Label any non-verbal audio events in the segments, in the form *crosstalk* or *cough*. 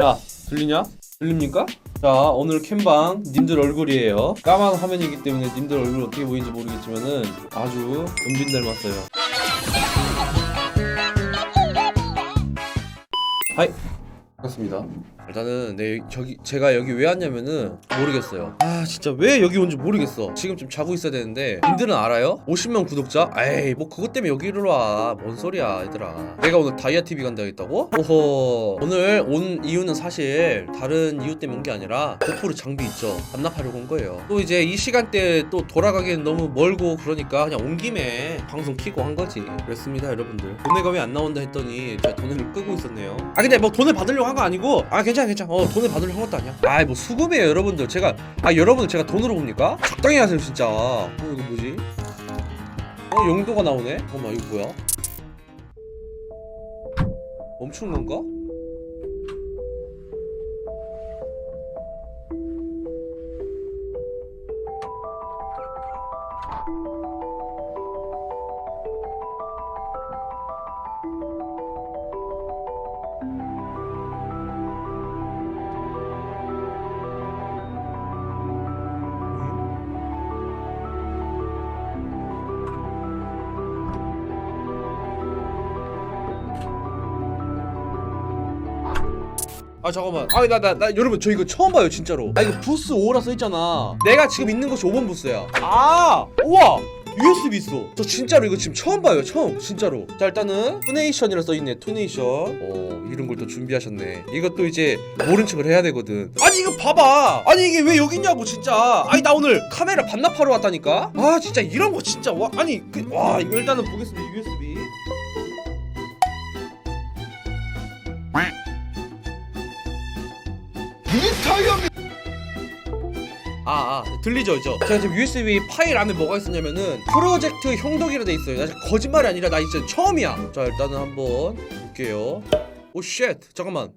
야 들리냐? 들립니까? 자 오늘 캠방 님들 얼굴이에요 까만 화면이기 때문에 님들 얼굴 어떻게 보이는지 모르겠지만은 아주 은빈 닮았어요 하이 반갑습니다 일단은 네 저기 제가 여기 왜 왔냐면은 모르겠어요. 아 진짜 왜 여기 온지 모르겠어. 지금 좀 자고 있어야 되는데. 님들은 알아요? 50명 구독자? 에이 뭐 그것 때문에 여기를 와뭔 소리야 얘들아. 내가 오늘 다이아 TV 간다 했다고? 오호. 오늘 온 이유는 사실 다른 이유 때문에 온 게 아니라 고프로 장비 있죠. 반납하려고 온 거예요. 또 이제 이 시간대에 또 돌아가기엔 너무 멀고 그러니까 그냥 온 김에 방송 키고 한 거지. 그렇습니다 여러분들. 돈내가 왜 안 나온다 했더니 제가 돈을 끄고 있었네요. 아 근데 뭐 돈을 받으려고 한 거 아니고 아 괜찮 아 괜찮아 어 돈을 받으려고 한 것도 아니야 아이 뭐 수급이에요 여러분들 제가 아 여러분들 제가 돈으로 봅니까? 적당히 하세요 진짜 어 이거 뭐지? 어 용도가 나오네 잠깐만 이거 뭐야? 멈춘 건가? 아 잠깐만. 아나나 나 여러분 저 이거 처음 봐요 진짜로. 아 이거 부스 5라 써있잖아. 내가 지금 있는 곳이 5번 부스야. 아 우와! USB 있어. 저 진짜로 이거 지금 처음 봐요 처음. 진짜로. 자 일단은 투네이션이라 써있네 투네이션. 어 이런 걸 또 준비하셨네. 이것도 이제 모른 척을 해야 되거든. 아니 이거 봐봐. 아니 이게 왜 여기 있냐고 진짜. 아니 나 오늘 카메라 반납하러 왔다니까. 아 진짜 이런 거 진짜 와 아니 그, 와 이거 일단은 보겠습니다 USB 아, 아 들리죠 이죠? 제가 지금 USB 파일 안에 뭐가 있었냐면은 프로젝트 형독이라 돼 있어요. 나 거짓말이 아니라 나 진짜 처음이야. 자 일단은 한번 볼게요. 오쉣 잠깐만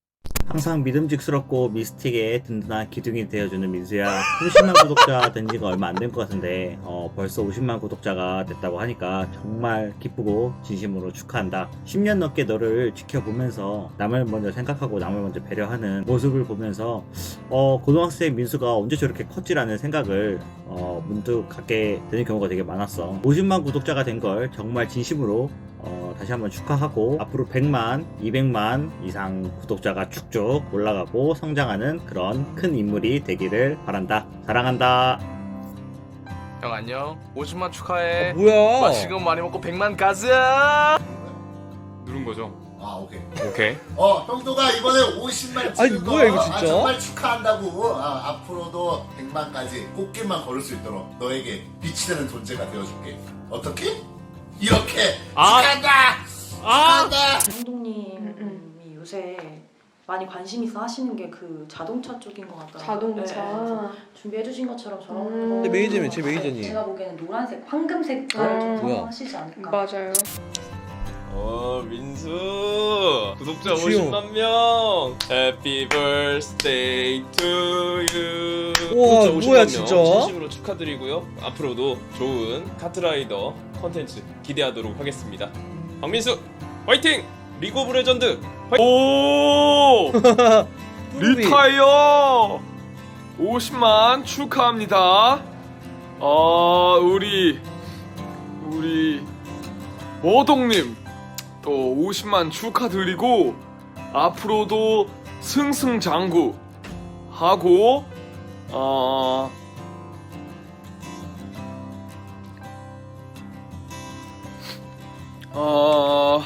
항상 믿음직스럽고 미스틱의 든든한 기둥이 되어주는 민수야. 30만 구독자 된 지가 얼마 안 된 것 같은데 어, 벌써 50만 구독자가 됐다고 하니까 정말 기쁘고 진심으로 축하한다. 10년 넘게 너를 지켜보면서 남을 먼저 생각하고 남을 먼저 배려하는 모습을 보면서 어, 고등학생 민수가 언제 저렇게 컸지라는 생각을 어, 문득 갖게 되는 경우가 되게 많았어. 50만 구독자가 된 걸 정말 진심으로 어, 다시 한번 축하하고 앞으로 100만, 200만 이상 구독자가 쭉쭉 올라가고 성장하는 그런 큰 인물이 되기를 바란다. 사랑한다. 형 안녕 50만 축하해 뭐야 맛있은 거 많이 먹고 100만 가자 누른 거죠? 아 오케이. 오케이 어 형도가 이번에 50만 아니, 찍은 뭐야, 거, 이거 진짜? 아, 정말 축하한다고. 아, 앞으로도 100만까지 꽃길만 걸을 수 있도록 너에게 빛이 되는 존재가 되어줄게. 어떻게? 이렇게 아. 축하한다. 축하한다. 감독님이 요새 많이 관심 있어 하시는 게 그 자동차 쪽인 것 같더라고요. 자동차. 네, 그래서 준비해 주신 것처럼 저런 음. 거. 근데 메이저면 제 메이저니. 제가 보기에는 노란색, 황금색 깔을 좀 음. 뭐야? 선호하시지 않을까. 맞아요. 어 민수 구독자 주영. 50만 명 Happy birthday to you 우와, 구독자 뭐야, 50만 진짜? 명 진심으로 축하드리고요 앞으로도 좋은 카트라이더 컨텐츠 기대하도록 하겠습니다 박민수 화이팅! 리그 오브 레전드 화이팅! 오! *laughs* 리타이어 50만 축하합니다. 어 우리 우리 모동님 또 50만 축하드리고 앞으로도 승승장구 하고 어 어...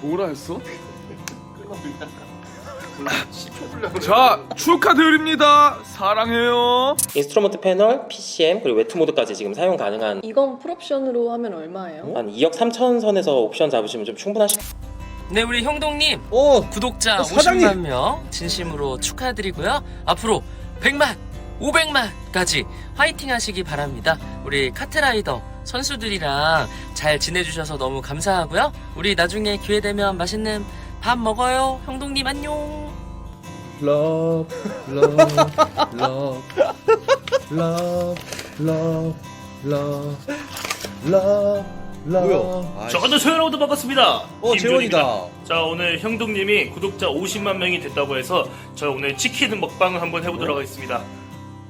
뭐라 했어? 자 축하드립니다 사랑해요 인스트루먼트 패널, PCM 그리고 웨트 모드까지 지금 사용 가능한 이건 풀옵션으로 하면 얼마예요? 한 2억 3천 선에서 옵션 잡으시면 좀 충분하실 네, 우리 형동님 어 구독자 어, 사장님! 50만 명 진심으로 축하드리고요. 앞으로 100만, 500만까지 화이팅 하시기 바랍니다. 우리 카트라이더 선수들이랑 잘 지내주셔서 너무 감사하고요. 우리 나중에 기회 되면 맛있는 밥 먹어요. 형동님 안녕. love love love love love love love 뭐야? 아, 저도 소연하고도 반갑습니다. 어 김준입니다. 재원이다. 자 오늘 형동님이 구독자 50만 명이 됐다고 해서 저 오늘 치킨 먹방을 한번 해보도록 하겠습니다.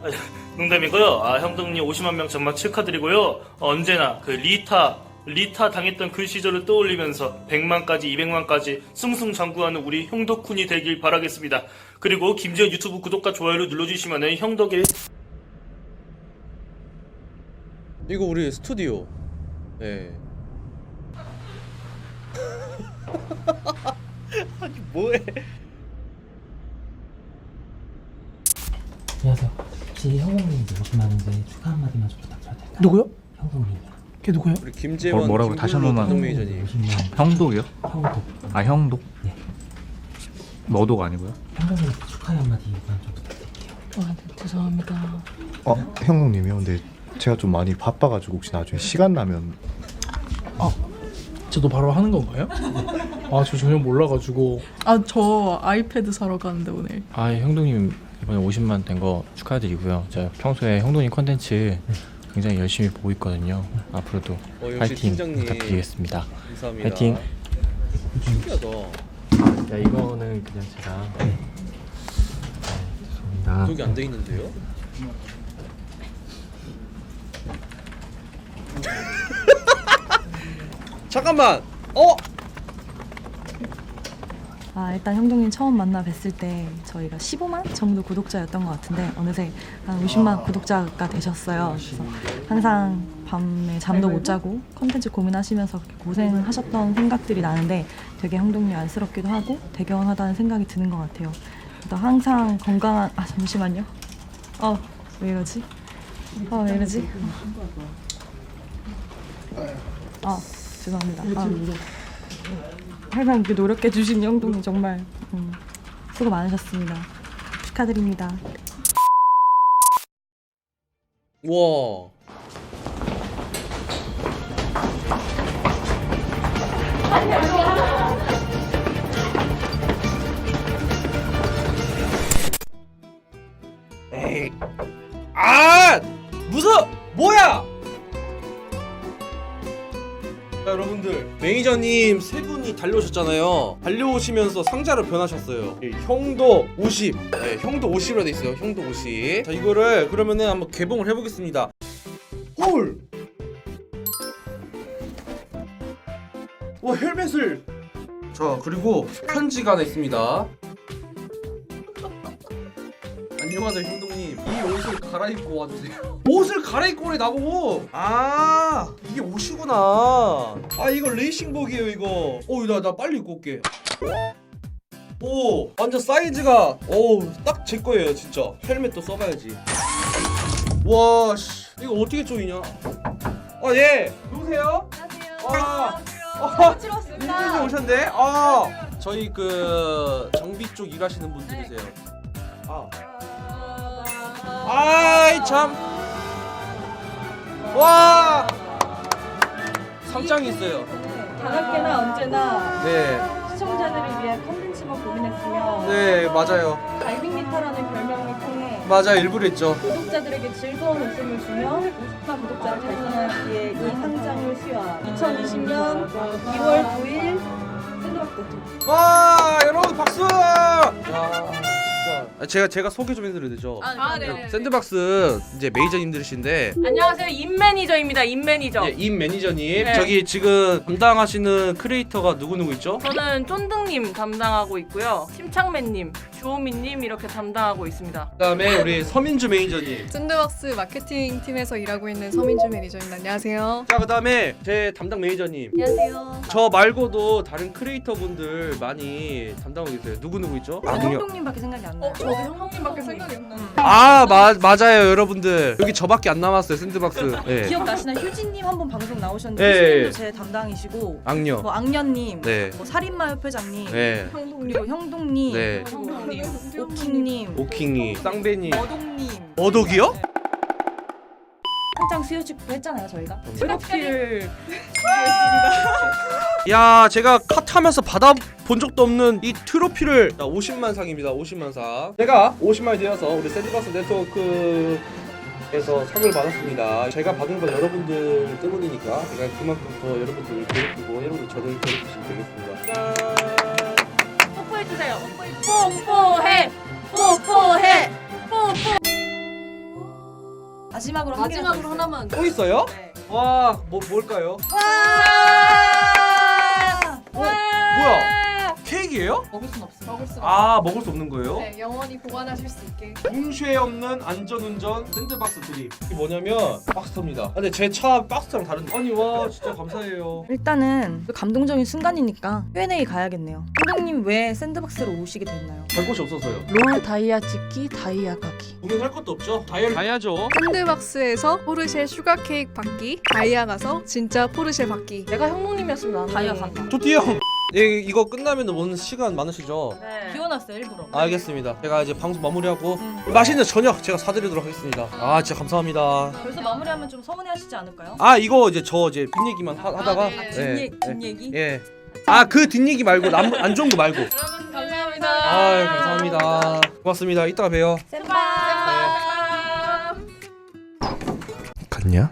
아, 농담이고요. 아 형동님 50만 명 정말 축하드리고요. 언제나 그 리타 리타 당했던 그 시절을 떠올리면서 100만까지 200만까지 승승장구하는 우리 형덕군이 되길 바라겠습니다. 그리고 김지현 유튜브 구독과 좋아요를 눌러주시면 형덕의 이거 우리 스튜디오. 네. *laughs* 아니 뭐해? 안녕하세요. 혹시 형동님 오시면인데 축하 한마디만 좀 부탁드려도 될까요? 누구요? 형동님이요. 걔 누구요? 우리 김재원 뭐라고 다시 한 번만. 형독이요? 형독. 아 형독? 네. 너독 아니고요? 형동님 축하 한마디만 좀 부탁드릴게요. 와, 네, 죄송합니다. 어, 형님이요? 근데 제가 좀 많이 바빠가지고 혹시 나중에 시간 나면 저도 바로 하는 건가요? 아, 저 전혀 몰라가지고. 아, 저 아이패드 사러 가는데 오늘. 아 형독님 이번에 50만 된 거 축하드리고요. 제가 평소에 형독님 컨텐츠 굉장히 열심히 보고 있거든요. 앞으로도 어, 역시 파이팅 팀장님. 부탁드리겠습니다. 감사합니다. 파이팅. 신기하다. 야 이거는 그냥 제가 네, 죄송합니다. 안 돼 있는데요? *laughs* 잠깐만. 어? 아 일단 형동님 처음 만나 뵀을 때 저희가 15만 정도 구독자였던 것 같은데 어느새 한 50만 구독자가 되셨어요. 그래서 항상 밤에 잠도 못 자고 컨텐츠 고민하시면서 고생하셨던 생각들이 나는데 되게 형동님 안쓰럽기도 하고 대견하다는 생각이 드는 것 같아요. 그래서 항상 건강한 아 잠시만요. 어 왜 이러지? 어 왜 이러지? 아 죄송합니다. 아, 항상 이렇게 노력해 주신 형동이 정말 음, 수고 많으셨습니다. 축하드립니다. 와. 에이. 아! 무슨 뭐야? 자, 여러분들 매니저님 세 분이 달려오셨잖아요. 달려오시면서 상자로 변하셨어요. 이 형도 50, 네, 형도 50으로 돼 있어요. 형도 50. 자 이거를 그러면은 한번 개봉을 해보겠습니다. 헐! 와 헬멧을 자 그리고 편지가 하나 있습니다 안녕하세요 형동님 이 갈아입고 와주세요. *laughs* 옷을 갈아입고 오래 나보고. 아 이게 옷이구나. 아 이거 레이싱복이에요 이거. 어나 나 빨리 입고 올게. 오 완전 사이즈가 오딱 제 거예요 진짜. 헬멧도 써봐야지. 와씨. 이거 어떻게 조이냐? 아 예. 누구세요? 아, 어, 민준이 오셨네. 아, 저희 그 정비 쪽 일하시는 분들이세요. 아, 아이 참. 와, 상장이 있어요. 다학계나 언제나 네, 시청자들을 위해 컨텐츠만 고민했으며 네 맞아요. 갈빙미터라는 별명을 통해 맞아 일부러 했죠. 구독자들에게 즐거운 웃음을 주며 50만 구독자를 달성하기에 이 상장을 수여함. 2020년 2월 9일 샌드박스 와, 여러분 박수. 야, 진짜. 제가 제가 소개 좀 해드려야 되죠. 아, 네. 샌드박스 이제 메이저님들이신데 안녕하세요. 임 매니저입니다. 임 매니저. 예, 임 매니저님 네. 저기 지금 담당하시는 크리에이터가 누구 누구 있죠? 저는 쫀득님 담당하고 있고요. 심창맨님, 주호민님 이렇게 담당하고 있습니다. 그다음에 우리 서민주 매니저님. 샌드박스 마케팅 팀에서 일하고 있는 서민주 매니저입니다. 안녕하세요. 자 그다음에 제 담당 매니저님. 안녕하세요. 저 말고도 다른 크리에이터 분들 많이 담당하고 계세요. 누구 누구 있죠? 악녀. 형동님밖에 생각이 안 나요. 저도 형님밖에 생각이 안 나요. 아 마, 맞아요 여러분들 여기 저밖에 안 남았어요 샌드박스. *laughs* 예. 기억나시나요? 효진님 한 번 방송 나오셨는데 예, 효진님도 예. 제 담당이시고 악녀. 뭐 악녀님, 네. 뭐 살인마 협회장님, 네. 그리고 형동님, 네. 형동님, 오킹님, 오킹이, 쌍배님, 어동님 어독이요? 한창 수요 축구 했잖아요 저희가. 트로피를 야 제가 카트하면서 받아본 적도 없는 이 트로피를 자, 50만 상입니다 50만 상. 제가 50만이 되어서 우리 샌드박스 네트워크 그래서 상을 받았습니다. 제가 받은 건 여러분들 때문이니까 제가 그만큼 더 여러분들을 괴롭히고 여러분들 저를 괴롭히시면 되겠습니다. 마지막으로 마지막으로 하나만. 또 있어요? 네. 와, 뭐 뭘까요? 와! 뭐야? 케이크예요? 먹을 순 없어. 먹을 수 아, 먹을 수 없는 거예요? 네, 영원히 보관하실 수 있게. 공쉐 없는 안전운전 샌드박스 드립. 이게 뭐냐면 박스터입니다. 근데 제 차 박스랑 다른데. 아니 와, 진짜 감사해요. 일단은 감동적인 순간이니까 Q&A 가야겠네요. 감독님 왜 샌드박스로 오시게 됐나요? 갈 곳이 없어서요. 롤 다이아 찍기, 다이아 가기. 오늘 할 것도 없죠? 다이어리 가야죠. 샌드박스에서 포르쉐 슈가 케이크 받기, 다이아 가서 진짜 포르쉐 받기. 내가 형님이었으면 나는 다이아 간다. 조띠 형. 예, 이거 끝나면 오늘 시간 많으시죠? 네. 비워놨어요 일부러. 알겠습니다. 제가 이제 방송 마무리하고 맛있는 저녁 제가 사드리도록 하겠습니다. 아, 진짜 감사합니다. 벌써 마무리하면 좀 서운해하시지 않을까요? 아, 이거 이제 저 이제 뒷 얘기만 하, 다가 아, 네. 뒷얘기, 뒷얘기? 예. 아, 그 뒷 얘기 말고 남, 안 좋은 거 말고. 감사합니다. 아, 감사합니다. 고맙습니다. 이따가 봬요. 샌바. 갔냐?